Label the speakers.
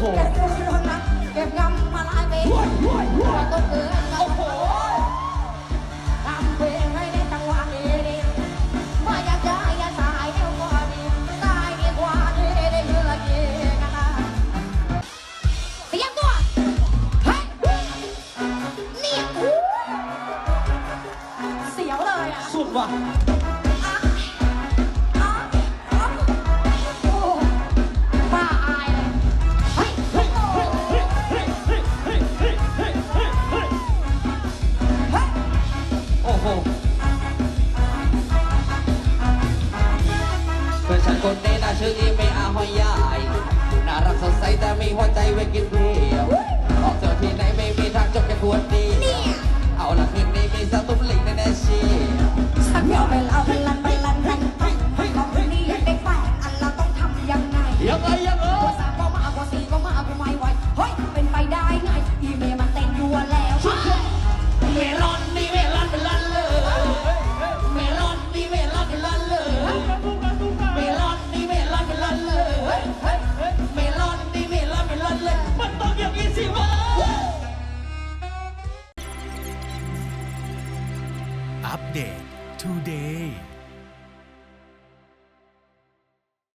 Speaker 1: โหเก็บตัวโดนนักเก็บงำมาลายเมฆต้นเกินโอ้โทำเพลงให้ได้จังหวะนี้ดีว่าอยากจะอย่าสายเดี๋ยวก็ดีตายดีกว่าที่ได้เงือกเย็นนะเตรียมตัวเฮ้ยเนี่ยเสียวเลยอสุด
Speaker 2: ว่ะ หอยยายน่ารักสดใสแต่มีหัวใจไว้กินเดียวออกเจอที่ไหนไม่มีทางจบแค่ควรดี
Speaker 3: อัปเดต Today